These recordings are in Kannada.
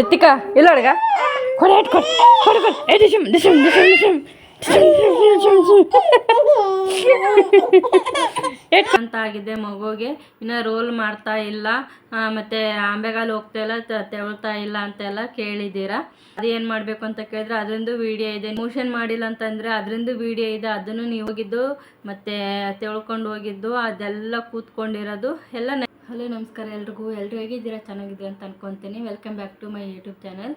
ರಿತಿಕಾ, ಇಲ್ಲ ಅಡ್ಗ. ಕೊಡ ಕೊಡ ಕೊಡ ಏ ದಿಶಮ್ ದಿಶಮ್ ದಿಶಮ್ ಅಂತ ಆಗಿದೆ ಮಗುಗೆ. ಇನ್ನ ರೋಲ್ ಮಾಡ್ತಾ ಇಲ್ಲ. ಮತ್ತೆ ಆಂಬೆಗಾಲು ಹೋಗ್ತಾ ಇಲ್ಲ ತೆವಳ್ತಾ ಇಲ್ಲ ಅಂತೆಲ್ಲ ಕೇಳಿದ್ದೀರಾ. ಅದೇನ್ ಮಾಡಬೇಕು ಅಂತ ಕೇಳಿದ್ರೆ ಅದರಿಂದ ವಿಡಿಯೋ ಇದೆ. ಮೋಷನ್ ಮಾಡಿಲ್ಲ ಅಂತಂದ್ರೆ ಅದರಿಂದ ವಿಡಿಯೋ ಇದೆ. ಅದನ್ನು ನೀವು ಹೋಗಿದ್ದು, ಮತ್ತೆ ತೆಳ್ಕೊಂಡು ಹೋಗಿದ್ದು, ಅದೆಲ್ಲ ಕೂತ್ಕೊಂಡಿರೋದು. ಎಲ್ಲ ಹಲೋ, ನಮಸ್ಕಾರ ಎಲ್ರಿಗೂ. ಎಲ್ಲರೂ ಹೇಗಿದ್ದೀರಾ? ಚೆನ್ನಾಗಿದ್ದೀರಾ ಅಂತ ಅನ್ಕೊತೀನಿ. Welcome back to my YouTube channel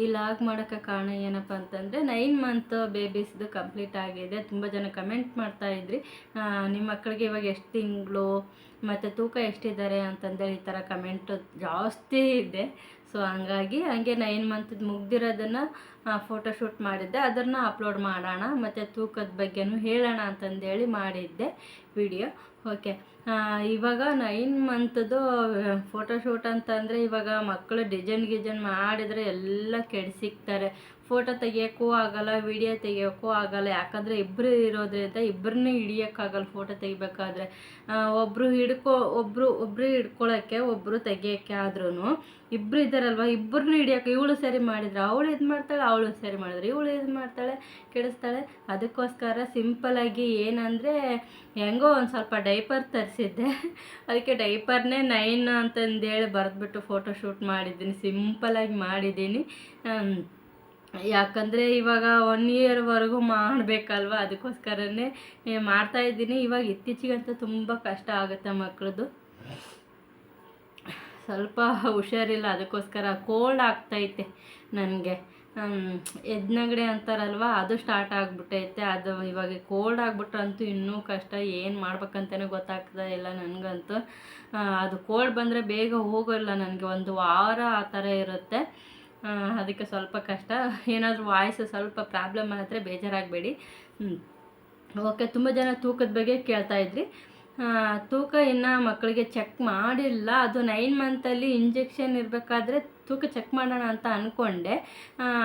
ಈ ಲಾಗ್ ಮಾಡೋಕ್ಕೆ ಕಾರಣ ಏನಪ್ಪ ಅಂತಂದರೆ ನೈನ್ ಮಂತ್ ಬೇಬೀಸ್ದು ಕಂಪ್ಲೀಟ್ ಆಗಿದೆ. ತುಂಬ ಜನ ಕಮೆಂಟ್ ಮಾಡ್ತಾ ಇದ್ರಿ. ನಿಮ್ಮ ಮಕ್ಕಳಿಗೆ ಇವಾಗ ಎಷ್ಟು ತಿಂಗಳು, ಮತ್ತು ತೂಕ ಎಷ್ಟಿದ್ದಾರೆ ಅಂತಂದೇಳಿ ಈ ಥರ ಕಮೆಂಟು ಜಾಸ್ತಿ ಇದೆ. ಸೊ ಹಂಗಾಗಿ ಹಂಗೆ ನೈನ್ ಮಂತ್ ಮುಗ್ದಿರೋದನ್ನು ಫೋಟೋಶೂಟ್ ಮಾಡಿದ್ದೆ. ಅದನ್ನು ಅಪ್ಲೋಡ್ ಮಾಡೋಣ, ಮತ್ತು ತೂಕದ ಬಗ್ಗೆನೂ ಹೇಳೋಣ ಅಂತಂದೇಳಿ ಮಾಡಿದ್ದೆ ವಿಡಿಯೋ ಓಕೆ ಇವಾಗ ನೈನ್ ಮಂತ್ದು ಫೋಟೋಶೂಟ್ ಅಂತಂದರೆ ಇವಾಗ ಮಕ್ಕಳು ಡಿಸೈನ್ ಗಿಜನ್ ಮಾಡಿದರೆ ಎಲ್ಲ ಕೆಡಿಸಿಕ್ತಾರೆ ಫೋಟೋ ತೆಗಿಯೋಕ್ಕೂ ಆಗಲ್ಲ ವಿಡಿಯೋ ತೆಗಿಯೋಕ್ಕೂ ಆಗಲ್ಲ. ಯಾಕಂದರೆ ಇಬ್ಬರು ಇರೋದ್ರಿಂದ ಇಬ್ಬರನ್ನೂ ಹಿಡಿಯೋಕ್ಕಾಗಲ್ಲ ಫೋಟೋ ತೆಗಿಬೇಕಾದ್ರೆ. ಒಬ್ಬರು ಹಿಡ್ಕೊ ಒಬ್ಬರು ಒಬ್ಬರು ಹಿಡ್ಕೊಳ್ಳೋಕ್ಕೆ ಒಬ್ಬರು ತೆಗಿಯೋಕ್ಕೆ ಆದ್ರೂ ಇಬ್ಬರು ಇದ್ದಾರಲ್ವ? ಇಬ್ಬರನ್ನೂ ಹಿಡಿಯೋಕೆ ಇವಳು ಸರಿ ಮಾಡಿದ್ರೆ ಅವಳು ಇದು ಮಾಡ್ತಾಳೆ, ಅವಳು ಸರಿ ಮಾಡಿದ್ರೆ ಇವಳು ಇದು ಮಾಡ್ತಾಳೆ, ಕೆಡಿಸ್ತಾಳೆ. ಅದಕ್ಕೋಸ್ಕರ ಸಿಂಪಲಾಗಿ ಏನಂದರೆ ಹೆಂಗೋ ಒಂದು ಸ್ವಲ್ಪ ಡೈಪರ್ ತರಿಸಿದ್ದೆ ಅದಕ್ಕೆ ಡೈಪರ್ನೇ ನೈನ್ ಅಂತಂದೇಳಿ ಬರೆದ್ಬಿಟ್ಟು ಫೋಟೋ ಶೂಟ್ ಮಾಡಿದ್ದೀನಿ. ಸಿಂಪಲಾಗಿ ಮಾಡಿದ್ದೀನಿ. ಯಾಕಂದರೆ ಇವಾಗ ಒನ್ ಇಯರ್ವರೆಗೂ ಮಾಡಬೇಕಲ್ವ? ಅದಕ್ಕೋಸ್ಕರನೇ ಏ, ಮಾಡ್ತಾ ಇದ್ದೀನಿ. ಇವಾಗ ಇತ್ತೀಚೆಗಂತೂ ತುಂಬ ಕಷ್ಟ ಆಗುತ್ತೆ ಮಕ್ಕಳದು ಸ್ವಲ್ಪ ಹುಷಾರಿಲ್ಲ. ಅದಕ್ಕೋಸ್ಕರ ಕೋಲ್ಡ್ ಆಗ್ತೈತೆ ನನಗೆ. ಎದ್ನಗಡೆ ಅಂತಾರಲ್ವ, ಅದು ಸ್ಟಾರ್ಟ್ ಆಗಿಬಿಟ್ಟೈತೆ. ಅದು ಇವಾಗ ಕೋಲ್ಡ್ ಆಗಿಬಿಟ್ರಂತೂ ಇನ್ನೂ ಕಷ್ಟ, ಏನು ಮಾಡ್ಬೇಕಂತಲೇ ಗೊತ್ತಾಗ್ತಾ ಇಲ್ಲ ನನಗಂತೂ. ಅದು ಕೋಲ್ಡ್ ಬಂದರೆ ಬೇಗ ಹೋಗೋಲ್ಲ ನನಗೆ, ಒಂದು ವಾರ ಆ ಥರ ಇರುತ್ತೆ. ಅದಕ್ಕೆ ಸ್ವಲ್ಪ ಕಷ್ಟ. ಏನಾದರೂ ವಾಯ್ಸ್ ಸ್ವಲ್ಪ ಪ್ರಾಬ್ಲಮ್ ಆದರೆ ಬೇಜಾರಾಗಬೇಡಿ. ಓಕೆ ತುಂಬ ಜನ ತೂಕದ ಬಗ್ಗೆ ಕೇಳ್ತಾ ಇದ್ರಿ. ತೂಕ ಇನ್ನು ಮಕ್ಕಳಿಗೆ ಚೆಕ್ ಮಾಡಿಲ್ಲ. ಅದು ನೈನ್ ಮಂತಲ್ಲಿ ಇಂಜೆಕ್ಷನ್ ಇರಬೇಕಾದ್ರೆ ತೂಕ ಚೆಕ್ ಮಾಡೋಣ ಅಂತ ಅಂದ್ಕೊಂಡೆ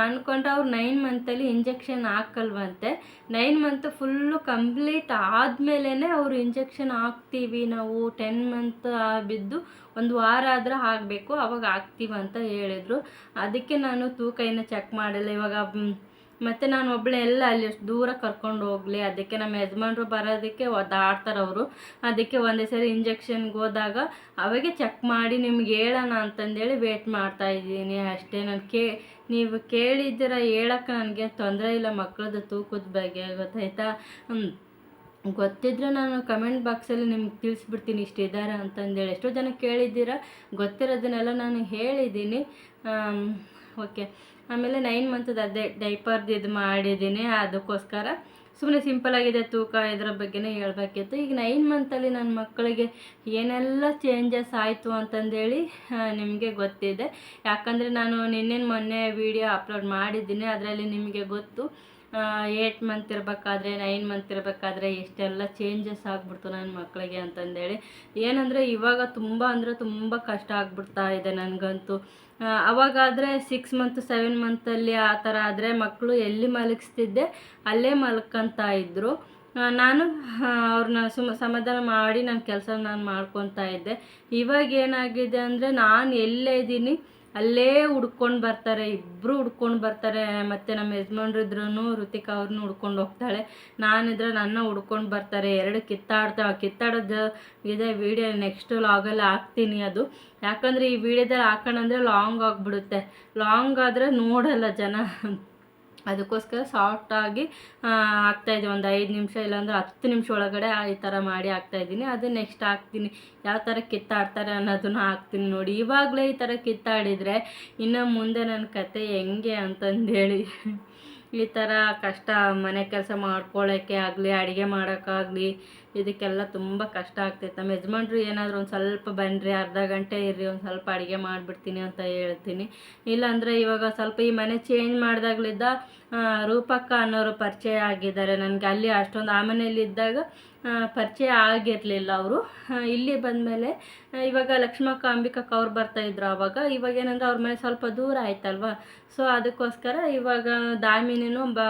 ಅಂದ್ಕೊಂಡ್ರೆ ಅವ್ರು ನೈನ್ ಮಂತಲ್ಲಿ ಇಂಜೆಕ್ಷನ್ ಹಾಕಲ್ವಂತೆ. ನೈನ್ ಮಂತ್ ಫುಲ್ಲು ಕಂಪ್ಲೀಟ್ ಆದಮೇಲೆ ಅವರು ಇಂಜೆಕ್ಷನ್ ಹಾಕ್ತೀವಿ. ನಾವು ಟೆನ್ ಮಂತ್ ಬಿದ್ದು ಒಂದು ವಾರ ಆದ್ರೆ ಆಗಬೇಕು, ಅವಾಗ ಹಾಕ್ತೀವಂತ ಹೇಳಿದರು. ಅದಕ್ಕೆ ನಾನು ತೂಕ ಇನ್ನು ಚೆಕ್ ಮಾಡಿಲ್ಲ. ಇವಾಗ ಮತ್ತೆ ನಾನು ಒಬ್ಬಳೆ ಎಲ್ಲ ಅಲ್ಲಿ ಎಷ್ಟು ದೂರ ಕರ್ಕೊಂಡು ಹೋಗಲಿ, ಅದಕ್ಕೆ ನಮ್ಮ ಯಜಮಾನ್ರು ಬರೋದಕ್ಕೆ ಒದ್ದಾಡ್ತಾರೆ ಅವರು. ಅದಕ್ಕೆ ಒಂದೇ ಸರಿ ಇಂಜೆಕ್ಷನ್ಗೆ ಹೋದಾಗ ಅವಾಗೆ ಚೆಕ್ ಮಾಡಿ ನಿಮ್ಗೆ ಹೇಳೋಣ ಅಂತಂದೇಳಿ ವೇಟ್ ಮಾಡ್ತಾ ಇದ್ದೀನಿ. ಅಷ್ಟೇ ನಾನು ಕೇ, ನೀವು ಕೇಳಿದ್ದೀರ ಹೇಳಕ್ಕೆ ನನಗೆ ತೊಂದರೆ ಇಲ್ಲ ಮಕ್ಕಳದ್ದು ತೂಕದ ಬಗ್ಗೆ ಗೊತ್ತಾಯ್ತಾ. ಗೊತ್ತಿದ್ರೆ ನಾನು ಕಮೆಂಟ್ ಬಾಕ್ಸಲ್ಲಿ ನಿಮ್ಗೆ ತಿಳಿಸ್ಬಿಡ್ತೀನಿ ಇಷ್ಟು ಇದ್ದಾರೆ ಅಂತಂದೇಳಿ. ಎಷ್ಟೋ ಜನ ಕೇಳಿದ್ದೀರಾ, ಗೊತ್ತಿರೋದನ್ನೆಲ್ಲ ನಾನು ಹೇಳಿದ್ದೀನಿ. ಓಕೆ ಆಮೇಲೆ ನೈನ್ ಮಂತದ್ದು ಅದೇ ಡೈಪರ್ದು ಇದು ಮಾಡಿದ್ದೀನಿ, ಅದಕ್ಕೋಸ್ಕರ ಸುಮ್ಮನೆ ಸಿಂಪಲಾಗಿದೆ ತೂಕ, ಇದರ ಬಗ್ಗೆನೇ ಹೇಳಬೇಕಿತ್ತು. ಈಗ ನೈನ್ ಮಂತಲ್ಲಿ ನನ್ನ ಮಕ್ಕಳಿಗೆ ಏನೆಲ್ಲ ಚೇಂಜಸ್ ಆಯಿತು ಅಂತಂದೇಳಿ ನಿಮಗೆ ಗೊತ್ತಿದೆ. ಯಾಕಂದರೆ ನಾನು ನಿನ್ನೆ ಮೊನ್ನೆ ವಿಡಿಯೋ ಅಪ್ಲೋಡ್ ಮಾಡಿದ್ದೀನಿ, ಅದರಲ್ಲಿ ನಿಮಗೆ ಗೊತ್ತು. ಏಟ್ ಮಂತ್ ಇರಬೇಕಾದ್ರೆ ನೈನ್ ಮಂತ್ ಇರಬೇಕಾದ್ರೆ ಎಷ್ಟೆಲ್ಲ ಚೇಂಜಸ್ ಆಗ್ಬಿಡ್ತು ನನ್ನ ಮಕ್ಕಳಿಗೆ ಅಂತಂದೇಳಿ. ಏನಂದರೆ ಇವಾಗ ತುಂಬ ಅಂದರೆ ತುಂಬ ಕಷ್ಟ ಆಗ್ಬಿಡ್ತಾ ಇದೆ ನನಗಂತೂ. ಅವಾಗಾದರೆ ಸಿಕ್ಸ್ ಮಂತ್ ಸೆವೆನ್ ಮಂತಲ್ಲಿ ಆ ಥರ ಆದರೆ ಮಕ್ಕಳು ಎಲ್ಲಿ ಮಲಗಿಸ್ತಿದ್ದೆ ಅಲ್ಲೇ ಮಲ್ಕೊತಾ ಇದ್ದರು ನಾನು ಅವ್ರನ್ನ ಸುಮ್ಮ ಸಮಾಧಾನ ಮಾಡಿ ನನ್ನ ಕೆಲಸ ನಾನು ಮಾಡ್ಕೊತಾ ಇದ್ದೆ. ಇವಾಗ ಏನಾಗಿದೆ ಅಂದರೆ ನಾನು ಎಲ್ಲೇ ಇದ್ದೀನಿ ಅಲ್ಲೇ ಹುಡ್ಕೊಂಡು ಬರ್ತಾರೆ ಇಬ್ಬರು ಹುಡ್ಕೊಂಡು ಬರ್ತಾರೆ, ಮತ್ತು ನಮ್ಮ ಯಜಮಾನ್ರು ಇದ್ರೂ ಋತಿಕಾ ಅವ್ರನ್ನೂ ಹುಡ್ಕೊಂಡು ಹೋಗ್ತಾಳೆ. ನಾನಿದ್ರೆ ನನ್ನ ಹುಡ್ಕೊಂಡು ಬರ್ತಾರೆ, ಎರಡು ಕಿತ್ತಾಡ್ತಾ, ಕಿತ್ತಾಡೋದು ಇದೆ, ವೀಡಿಯೋ ನೆಕ್ಸ್ಟ್ ಲಾಗಲ್ಲಿ ಹಾಕ್ತೀನಿ ಅದು. ಯಾಕಂದರೆ ಈ ವಿಡಿಯೋದಲ್ಲಿ ಹಾಕೋಣಂದ್ರೆ ಲಾಂಗ್ ಆಗಿಬಿಡುತ್ತೆ. ಲಾಂಗ್ ಆದರೆ ನೋಡಲ್ಲ ಜನ. ಅದಕ್ಕೋಸ್ಕರ ಸಾಫ್ಟಾಗಿ ಹಾಕ್ತಾಯಿದ್ದೆ ಒಂದು ಐದು ನಿಮಿಷ ಇಲ್ಲಾಂದ್ರೆ ಹತ್ತು ನಿಮಿಷ ಒಳಗಡೆ ಈ ಥರ ಮಾಡಿ ಹಾಕ್ತಾಯಿದ್ದೀನಿ ಅದು ನೆಕ್ಸ್ಟ್ ಹಾಕ್ತೀನಿ. ಯಾವ ಥರ ಕಿತ್ತಾಡ್ತಾರೆ ಅನ್ನೋದನ್ನು ಹಾಕ್ತೀನಿ ನೋಡಿ. ಇವಾಗಲೇ ಈ ಥರ ಕಿತ್ತಾಡಿದರೆ ಇನ್ನು ಮುಂದೆ ನನ್ನ ಕತೆ ಹೆಂಗೆ ಅಂತಂದೇಳಿ. ಈ ಥರ ಕಷ್ಟ ಮನೆ ಕೆಲಸ ಮಾಡ್ಕೊಳ್ಳೋಕ್ಕೆ ಆಗಲಿ, ಅಡುಗೆ ಮಾಡೋಕ್ಕಾಗಲಿ ಇದಕ್ಕೆಲ್ಲ ತುಂಬ ಕಷ್ಟ ಆಗ್ತೈತೆ. ನಮ್ಮ ಯಜಮಾನ್ರು ಏನಾದರೂ ಒಂದು ಸ್ವಲ್ಪ ಬನ್ನಿರಿ ಅರ್ಧ ಗಂಟೆ ಇರ್ರಿ, ಒಂದು ಸ್ವಲ್ಪ ಅಡುಗೆ ಮಾಡಿಬಿಡ್ತೀನಿ ಅಂತ ಹೇಳ್ತೀನಿ. ಇಲ್ಲಾಂದರೆ ಇವಾಗ ಸ್ವಲ್ಪ ಈ ಮನೆ ಚೇಂಜ್ ಮಾಡಿದಾಗ್ಲಿದ್ದ ರೂಪಕ್ಕ ಅನ್ನೋರು ಪರಿಚಯ ಆಗಿದ್ದಾರೆ. ನನಗೆ ಅಲ್ಲಿ ಅಷ್ಟೊಂದು ಆ ಮನೆಯಲ್ಲಿದ್ದಾಗ ಪರಿಚಯ ಆಗಿರಲಿಲ್ಲ ಅವರು. ಇಲ್ಲಿ ಬಂದಮೇಲೆ ಇವಾಗ ಲಕ್ಷ್ಮಕ್ಕ, ಅಂಬಿಕಕ್ಕ ಅವ್ರು ಬರ್ತಾಯಿದ್ರು ಆವಾಗ ಇವಾಗ ಏನಂದ್ರೆ ಅವ್ರ ಮನೆ ಸ್ವಲ್ಪ ದೂರ ಆಯ್ತಲ್ವ? ಸೊ ಅದಕ್ಕೋಸ್ಕರ ಇವಾಗ ದಾಮಿನಿನೂ ಬ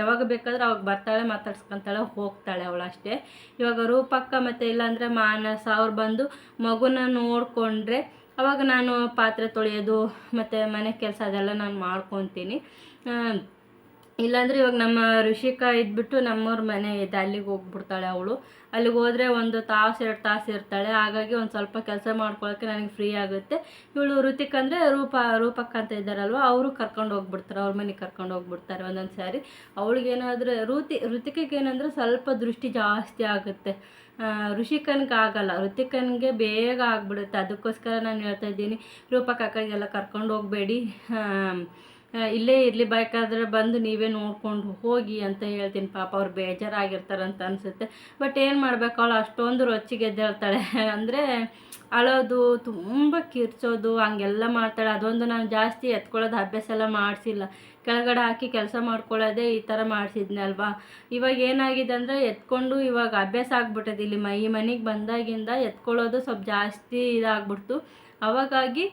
ಯಾವಾಗ ಬೇಕಾದ್ರೆ ಅವಾಗ ಬರ್ತಾಳೆ, ಮಾತಾಡ್ಸ್ಕೊತಾಳೆ, ಹೋಗ್ತಾಳೆ ಅವಳು ಅಷ್ಟೇ ಇವಾಗ ರೂಪಕ್ಕ ಮತ್ತು ಇಲ್ಲಾಂದರೆ ಮಾನಸ ಅವ್ರು ಬಂದು ಮಗುನ ನೋಡಿಕೊಂಡ್ರೆ ಅವಾಗ ನಾನು ಪಾತ್ರೆ ತೊಳೆಯೋದು ಮತ್ತು ಮನೆ ಕೆಲಸ ಅದೆಲ್ಲ ನಾನು ಮಾಡ್ಕೊತೀನಿ. ಇಲ್ಲಾಂದರೆ ಇವಾಗ ನಮ್ಮ ಋಷಿಕಾ ಇದ್ಬಿಟ್ಟು ನಮ್ಮವ್ರ ಮನೆ ಇದೆ, ಅಲ್ಲಿಗೆ ಹೋಗ್ಬಿಡ್ತಾಳೆ ಅವಳು. ಅಲ್ಲಿಗೆ ಹೋದರೆ ಒಂದು ತಾಸು, ಎರಡು ತಾಸು ಇರ್ತಾಳೆ. ಹಾಗಾಗಿ ಒಂದು ಸ್ವಲ್ಪ ಕೆಲಸ ಮಾಡ್ಕೊಳ್ಳೋಕ್ಕೆ ನನಗೆ ಫ್ರೀ ಆಗುತ್ತೆ. ಇವಳು ಋತಿಕ್ ಅಂದರೆ ರೂಪ, ರೂಪಕ್ಕ ಅಂತ ಇದ್ದಾರಲ್ವ, ಅವರು ಕರ್ಕೊಂಡು ಹೋಗ್ಬಿಡ್ತಾರೆ, ಅವ್ರ ಮನೆಗೆ ಕರ್ಕೊಂಡು ಹೋಗ್ಬಿಡ್ತಾರೆ ಒಂದೊಂದು ಸಾರಿ. ಅವಳಿಗೇನಾದರೂ ಋತಿ ಋತಿಕಿಗೆ ಸ್ವಲ್ಪ ದೃಷ್ಟಿ ಜಾಸ್ತಿ ಆಗುತ್ತೆ. ಋಷಿಕನ್ಗೆ ಆಗಲ್ಲ, ಋತಿಕನ್ಗೆ ಬೇಗ ಆಗಿಬಿಡುತ್ತೆ. ಅದಕ್ಕೋಸ್ಕರ ನಾನು ಹೇಳ್ತಾ ಇದ್ದೀನಿ, ರೂಪಕ್ಕ ಕರ್ಕೊಂಡು ಹೋಗಬೇಡಿ. ಇಲ್ಲೇ ಇರಲಿ ಬೇಕಾದ್ರೆ ಬಂದು ನೀವೇ ನೋಡ್ಕೊಂಡು ಹೋಗಿ ಅಂತ ಹೇಳ್ತೀನಿ. ಪಾಪ ಅವ್ರು ಬೇಜಾರಾಗಿರ್ತಾರಂತ ಅನಿಸುತ್ತೆ. ಬಟ್ ಏನು ಮಾಡಬೇಕು? ಅವಳು ಅಷ್ಟೊಂದು ರೊಚ್ಚಿಗೆ ಎದ್ದೇಳ್ತಾಳೆ. ಅಂದರೆ ಅಳೋದು, ತುಂಬ ಕಿರ್ಚೋದು, ಹಂಗೆಲ್ಲ ಮಾಡ್ತಾಳೆ. ಅದೊಂದು ನಾನು ಜಾಸ್ತಿ ಎತ್ಕೊಳ್ಳೋದು, ಅಭ್ಯಾಸ ಎಲ್ಲ ಮಾಡಿಸಿಲ್ಲ. ಕೆಳಗಡೆ ಹಾಕಿ ಕೆಲಸ ಮಾಡ್ಕೊಳ್ಳೋದೇ ಈ ಥರ ಮಾಡಿಸಿದ್ನಲ್ವಾ ಇವಾಗ ಏನಾಗಿದೆ ಅಂದರೆ ಎತ್ಕೊಂಡು ಇವಾಗ ಅಭ್ಯಾಸ ಆಗ್ಬಿಟ್ಟದೆ ಇಲ್ಲಿ ಮೈ ಮನೆಗೆ ಬಂದಾಗಿಂದ ಎತ್ಕೊಳ್ಳೋದು ಸ್ವಲ್ಪ ಜಾಸ್ತಿ ಇದಾಗ್ಬಿಡ್ತು. ಅವಾಗಾಗಿ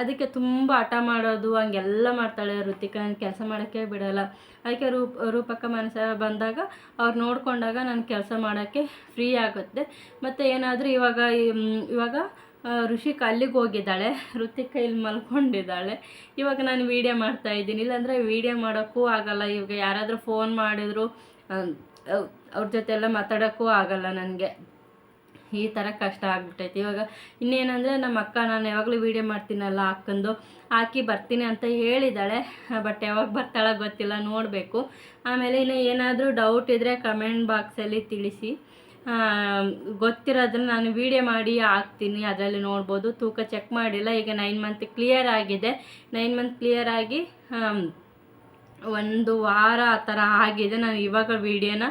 ಅದಕ್ಕೆ ತುಂಬ ಹಠ ಮಾಡೋದು, ಹಂಗೆಲ್ಲ ಮಾಡ್ತಾಳೆ ಋತಿಕಾ ಕೆಲಸ ಮಾಡೋಕ್ಕೆ ಬಿಡೋಲ್ಲ. ಅದಕ್ಕೆ ರೂಪ, ರೂಪಕ ಮನಸ ಬಂದಾಗ ಅವ್ರು ನೋಡಿಕೊಂಡಾಗ ನಾನು ಕೆಲಸ ಮಾಡೋಕ್ಕೆ ಫ್ರೀ ಆಗುತ್ತೆ. ಮತ್ತು ಏನಾದರೂ ಇವಾಗ ಇವಾಗ ಋಷಿಕ ಅಲ್ಲಿಗೆ ಹೋಗಿದ್ದಾಳೆ ಋತಿಕ ಇಲ್ಲಿ ಮಲ್ಕೊಂಡಿದ್ದಾಳೆ. ಇವಾಗ ನಾನು ವೀಡಿಯೋ ಮಾಡ್ತಾ ಇದ್ದೀನಿ. ಇಲ್ಲಾಂದರೆ ವೀಡಿಯೋ ಮಾಡೋಕ್ಕೂ ಆಗಲ್ಲ. ಇವಾಗ ಯಾರಾದರೂ ಫೋನ್ ಮಾಡಿದ್ರು ಅವ್ರ ಜೊತೆ ಎಲ್ಲ ಮಾತಾಡೋಕ್ಕೂ ಆಗಲ್ಲ ನನಗೆ. ಈ ಥರ ಕಷ್ಟ ಆಗ್ಬಿಟ್ಟೈತೆ. ಇವಾಗ ಇನ್ನೇನಂದರೆ ನಮ್ಮ ಅಕ್ಕ, ನಾನು ಯಾವಾಗಲೂ ವೀಡಿಯೋ ಮಾಡ್ತೀನಲ್ಲ ಅಕ್ಕಂದು. ಹಾಕಿ ಬರ್ತೀನಿ ಅಂತ ಹೇಳಿದ್ದಾಳೆ. ಬಟ್ ಯಾವಾಗ ಬರ್ತಾಳೆ ಗೊತ್ತಿಲ್ಲ, ನೋಡಬೇಕು. ಆಮೇಲೆ ಇನ್ನು ಏನಾದರೂ ಡೌಟ್ ಇದ್ದರೆ ಕಮೆಂಟ್ ಬಾಕ್ಸಲ್ಲಿ ತಿಳಿಸಿ. ಗೊತ್ತಿರೋದನ್ನ ನಾನು ವೀಡಿಯೋ ಮಾಡಿ ಹಾಕ್ತೀನಿ, ಅದರಲ್ಲಿ ನೋಡ್ಬೋದು. ತೂಕ ಚೆಕ್ ಮಾಡಿಲ್ಲ, ಈಗ ನೈನ್ ಮಂತ್ ಕ್ಲಿಯರ್ ಆಗಿದೆ. ನೈನ್ ಮಂತ್ ಕ್ಲಿಯರ್ ಆಗಿ ಒಂದು ವಾರ ಆ ಥರ ಆಗಿದೆ. ನಾನು ಇವಾಗ ವೀಡಿಯೋನ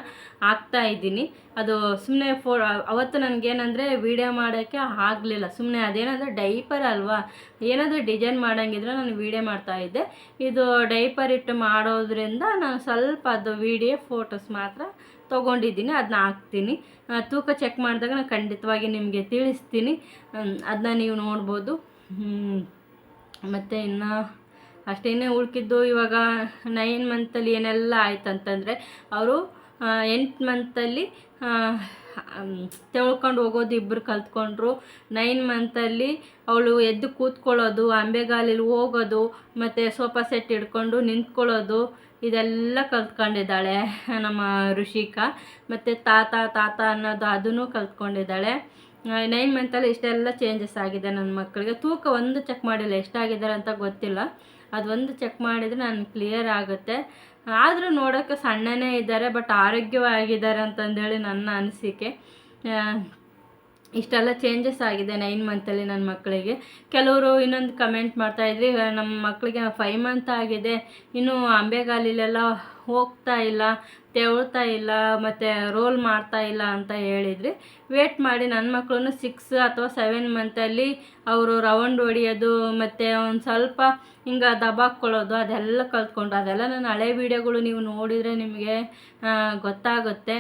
ಹಾಕ್ತಾ ಇದ್ದೀನಿ. ಅದು ಸುಮ್ಮನೆ ಫೋ ಅವತ್ತು ನನಗೇನಂದರೆ ವೀಡಿಯೋ ಮಾಡೋಕ್ಕೆ ಆಗಲಿಲ್ಲ. ಸುಮ್ಮನೆ ಅದೇನಂದರೆ ಡೈಪರ್ ಅಲ್ವಾ? ಏನಾದರೂ ಡಿಸೈನ್ ಮಾಡೋಂಗಿದ್ರೆ ನಾನು ವೀಡಿಯೋ ಮಾಡ್ತಾಯಿದ್ದೆ ಇದು ಡೈಪರ್ ಇಟ್ಟು ಮಾಡೋದ್ರಿಂದ ನಾನು ಸ್ವಲ್ಪ ಅದು ವೀಡಿಯೋ ಫೋಟೋಸ್ ಮಾತ್ರ ತೊಗೊಂಡಿದ್ದೀನಿ ಅದನ್ನ ಹಾಕ್ತೀನಿ. ತೂಕ ಚೆಕ್ ಮಾಡಿದಾಗ ನಾನು ಖಂಡಿತವಾಗಿ ನಿಮಗೆ ತಿಳಿಸ್ತೀನಿ. ಅದನ್ನ ನೀವು ನೋಡ್ಬೋದು. ಮತ್ತು ಇನ್ನು ಅಷ್ಟೇನೇ ಉಳ್ಕಿದ್ದು ಇವಾಗ ನೈನ್ ಮಂತಲ್ಲಿ ಏನೆಲ್ಲ ಆಯ್ತು ಅಂತಂದರೆ, ಅವರು ಎಂಟು ಮಂತಲ್ಲಿ ತೆಳ್ಕೊಂಡು ಹೋಗೋದು ಇಬ್ಬರು ಕಲ್ತ್ಕೊಂಡ್ರು. ನೈನ್ ಮಂತಲ್ಲಿ ಅವಳು ಎದ್ದು ಕೂತ್ಕೊಳ್ಳೋದು ಅಂಬೆಗಾಲಲ್ಲಿ ಹೋಗೋದು, ಮತ್ತು ಸೋಫಾ ಸೆಟ್ ಹಿಡ್ಕೊಂಡು ನಿಂತ್ಕೊಳ್ಳೋದು. ಇದೆಲ್ಲ ಕಲ್ತ್ಕೊಂಡಿದ್ದಾಳೆ ನಮ್ಮ ಋಷಿಕಾ. ಮತ್ತು ತಾತ ತಾತ ಅನ್ನೋದು ಅದನ್ನು ಕಲ್ತ್ಕೊಂಡಿದ್ದಾಳೆ. ನೈನ್ ಮಂತಲ್ಲಿ ಇಷ್ಟೆಲ್ಲ ಚೇಂಜಸ್ ಆಗಿದೆ ನನ್ನ ಮಕ್ಕಳಿಗೆ. ತೂಕ ಒಂದು ಚೆಕ್ ಮಾಡಿಲ್ಲ, ಎಷ್ಟಾಗಿದ್ದಾರೆ ಅಂತ ಗೊತ್ತಿಲ್ಲ. ಅದೊಂದು ಚೆಕ್ ಮಾಡಿದರೆ ನಾನು ಕ್ಲಿಯರ್ ಆಗುತ್ತೆ. ಆದರೂ ನೋಡೋಕ್ಕೆ ಸಣ್ಣನೇ ಇದ್ದಾರೆ ಬಟ್ ಆರೋಗ್ಯವಾಗಿದ್ದಾರೆ ಅಂತಂದೇಳಿ ನನ್ನ ಅನಿಸಿಕೆ. ಇಷ್ಟೆಲ್ಲ ಚೇಂಜಸ್ ಆಗಿದೆ ನೈನ್ ಮಂತಲ್ಲಿ ನನ್ನ ಮಕ್ಕಳಿಗೆ ಕೆಲವರು ಇನ್ನೊಂದು ಕಮೆಂಟ್ ಮಾಡ್ತಾಯಿದ್ರಿ ನಮ್ಮ ಮಕ್ಕಳಿಗೆ ಫೈವ್ ಮಂತ್ ಆಗಿದೆ, ಇನ್ನೂ ಅಂಬೆಗಾಲಿಲೆಲ್ಲ ಹೋಗ್ತಾ ಇಲ್ಲ ತೆವಳ್ತಾ ಇಲ್ಲ, ಮತ್ತು ರೋಲ್ ಮಾಡ್ತಾ ಇಲ್ಲ ಅಂತ ಹೇಳಿದ್ರಿ. ವೇಟ್ ಮಾಡಿ ನನ್ನ ಮಕ್ಕಳನ್ನು ಸಿಕ್ಸ್ ಅಥವಾ ಸೆವೆನ್ ಮಂತಲ್ಲಿ ಅವರು ರೌಂಡ್ ಹೊಡಿಯೋದು, ಮತ್ತು ಒಂದು ಸ್ವಲ್ಪ ಹಿಂಗೆ ದಬಾಕ್ಕೊಳ್ಳೋದು, ಅದೆಲ್ಲ ಕಲ್ತ್ಕೊಂಡು, ಅದೆಲ್ಲ ನನ್ನ ಹಳೆ ವೀಡಿಯೋಗಳು ನೀವು ನೋಡಿದರೆ ನಿಮಗೆ ಗೊತ್ತಾಗುತ್ತೆ.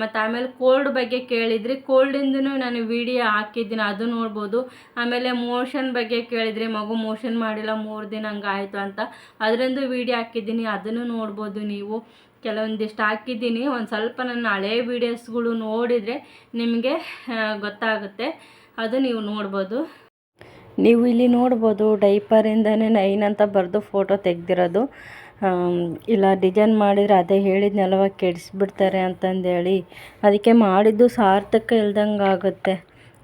ಮತ್ತು ಆಮೇಲೆ ಕೋಲ್ಡ್ ಬಗ್ಗೆ ಕೇಳಿದ್ರಿ. ಕೋಲ್ಡಿಂದನೂ ನಾನು ವಿಡಿಯೋ ಹಾಕಿದ್ದೀನಿ, ಅದು ನೋಡ್ಬೋದು. ಆಮೇಲೆ ಮೋಷನ್ ಬಗ್ಗೆ ಕೇಳಿದ್ರಿ, ಮಗು ಮೋಷನ್ ಮಾಡಿಲ್ಲ, ಮೂರು ದಿನ ಹಂಗಾಯಿತು ಅಂತ. ಅದರಿಂದ ವಿಡಿಯೋ ಹಾಕಿದ್ದೀನಿ, ಅದನ್ನು ನೋಡ್ಬೋದು ನೀವು. ಕೆಲವೊಂದಿಷ್ಟು ಹಾಕಿದ್ದೀನಿ, ಒಂದು ಸ್ವಲ್ಪ ನನ್ನ ಹಳೆ ವೀಡಿಯೋಸ್ಗಳು ನೋಡಿದರೆ ನಿಮಗೆ ಗೊತ್ತಾಗುತ್ತೆ. ಅದು ನೀವು ನೋಡ್ಬೋದು. ನೀವು ಇಲ್ಲಿ ನೋಡ್ಬೋದು ಡೈಪರಿಂದನೇ ನೈನ್ ಅಂತ ಬರೆದು ಫೋಟೋ ತೆಗೆದಿರೋದು. ಇಲ್ಲ ಡಿಸೈನ್ ಮಾಡಿದರೆ ಅದೇ ಹೇಳಿದ್ನಲ್ವ, ಕೆಡಿಸ್ಬಿಡ್ತಾರೆ ಅಂತಂದೇಳಿ. ಅದಕ್ಕೆ ಮಾಡಿದ್ದು ಸಾರ್ಥಕ ಇಲ್ದಂಗೆ ಆಗುತ್ತೆ.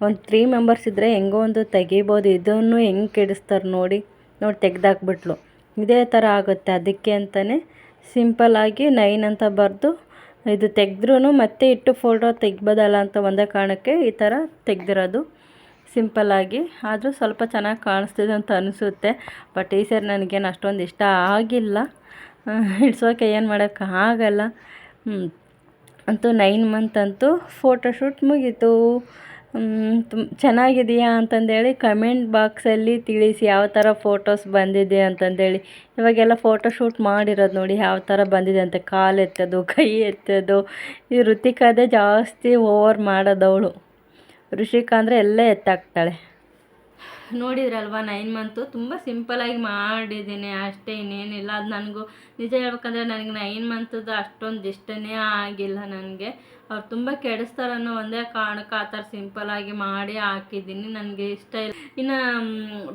ಒಂದು ತ್ರೀ ಮೆಂಬರ್ಸ್ ಇದ್ದರೆ ಹೆಂಗೋ ಒಂದು ತೆಗಿಬೋದು. ಇದನ್ನು ಹೆಂಗೆ ಕೆಡಿಸ್ತಾರೆ ನೋಡಿ ನೋಡಿ ತೆಗ್ದಾಕ್ಬಿಟ್ಲು. ಇದೇ ಥರ ಆಗುತ್ತೆ. ಅದಕ್ಕೆ ಅಂತಲೇ ಸಿಂಪಲ್ಲಾಗಿ ನೈನ್ ಅಂತ ಬರೆದು ಇದು ತೆಗೆದ್ರೂ ಮತ್ತೆ ಇಟ್ಟು ಫೋಟೋ ತೆಗ್ಬೋದಲ್ಲ ಅಂತ ಒಂದೇ ಕಾರಣಕ್ಕೆ ಈ ಥರ ತೆಗೆದಿರೋದು. ಸಿಂಪಲ್ಲಾಗಿ ಆದರೂ ಸ್ವಲ್ಪ ಚೆನ್ನಾಗಿ ಕಾಣಿಸ್ತಿದೆ ಅಂತ ಅನಿಸುತ್ತೆ. ಬಟ್ ಈ ಸರಿ ನನಗೇನು ಅಷ್ಟೊಂದು ಇಷ್ಟ ಆಗಿಲ್ಲ. ಹಿಡ್ಸೋಕೆ ಏನು ಮಾಡೋಕ್ಕೆ ಆಗಲ್ಲ. ಅಂತೂ ನೈನ್ ಮಂತ್ ಅಂತೂ ಫೋಟೋಶೂಟ್ ಮುಗೀತು. ತುಂಬ ಚೆನ್ನಾಗಿದೆಯಾ ಅಂತಂದೇಳಿ ಕಮೆಂಟ್ ಬಾಕ್ಸಲ್ಲಿ ತಿಳಿಸಿ ಯಾವ ಥರ ಫೋಟೋಸ್ ಬಂದಿದೆ ಅಂತಂದೇಳಿ. ಇವಾಗೆಲ್ಲ ಫೋಟೋಶೂಟ್ ಮಾಡಿರೋದು ನೋಡಿ ಯಾವ ಥರ ಬಂದಿದೆ ಅಂತ ಕಾಲು ಎತ್ತೋದು ಕೈ ಎತ್ತೋದು. ಈ ಋತಿಕದೇ ಜಾಸ್ತಿ ಓವರ್ ಮಾಡೋದವಳು ಋಷಿಕಾ ಅಂದರೆ ಎಲ್ಲ ಎತ್ತಾಕ್ತಾಳೆ. ನೋಡಿದ್ರಲ್ವಾ ನೈನ್ ಮಂತು ತುಂಬ ಸಿಂಪಲಾಗಿ ಮಾಡಿದ್ದೀನಿ, ಅಷ್ಟೇ ಇನ್ನೇನಿಲ್ಲ. ಅದು ನನಗೂ ನಿಜ ಹೇಳ್ಬೇಕಂದ್ರೆ ನನಗೆ ನೈನ್ ಮಂತದ್ದು ಅಷ್ಟೊಂದು ಇಷ್ಟನೇ ಆಗಿಲ್ಲ ನನಗೆ. ಅವ್ರು ತುಂಬ ಕೆಡಿಸ್ತಾರನ್ನೋ ಒಂದೇ ಕಾರಣಕ್ಕೆ ಆ ಥರ ಸಿಂಪಲಾಗಿ ಮಾಡಿ ಹಾಕಿದ್ದೀನಿ, ನನಗೆ ಇಷ್ಟ ಇಲ್ಲ. ಇನ್ನು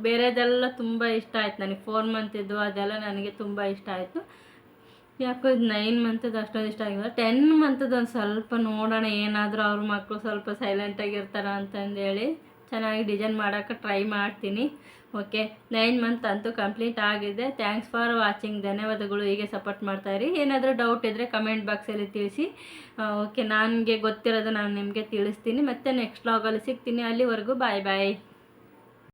ಬೇರೆದೆಲ್ಲ ತುಂಬ ಇಷ್ಟ ಆಯ್ತು ನನಗೆ. ಫೋರ್ ಮಂತಿದ್ದು ಅದೆಲ್ಲ ನನಗೆ ತುಂಬ ಇಷ್ಟ ಆಯಿತು. ಯಾಕೋ ಇದು ನೈನ್ ಮಂತದ್ದು ಅಷ್ಟೊಂದು ಇಷ್ಟ ಆಗಿಲ್ಲ. ಟೆನ್ ಮಂತದ್ದು ಒಂದು ಸ್ವಲ್ಪ ನೋಡೋಣ, ಏನಾದರೂ ಅವ್ರ ಮಕ್ಕಳು ಸ್ವಲ್ಪ ಸೈಲೆಂಟಾಗಿರ್ತಾರ ಅಂತಂದೇಳಿ ಚೆನ್ನಾಗಿ ಡಿಸೈನ್ ಮಾಡೋಕ್ಕೆ ಟ್ರೈ ಮಾಡ್ತೀನಿ. ಓಕೆ ನೈನ್ ಮಂತ್ ಅಂತೂ ಕಂಪ್ಲೀಟ್ ಆಗಿದೆ. ಥ್ಯಾಂಕ್ಸ್ ಫಾರ್ ವಾಚಿಂಗ್ ಧನ್ಯವಾದಗಳು. ಹೀಗೆ ಸಪೋರ್ಟ್ ಮಾಡ್ತಾಯಿರಿ ಏನಾದರೂ ಡೌಟ್ ಇದ್ದರೆ ಕಮೆಂಟ್ ಬಾಕ್ಸಲ್ಲಿ ತಿಳಿಸಿ. ಓಕೆ ನನಗೆ ಗೊತ್ತಿರೋದು ನಾನು ನಿಮಗೆ ತಿಳಿಸ್ತೀನಿ. ಮತ್ತು ನೆಕ್ಸ್ಟ್ ಲಾಗಲ್ಲಿ ಸಿಗ್ತೀನಿ. ಅಲ್ಲಿವರೆಗೂ ಬಾಯ್ ಬಾಯ್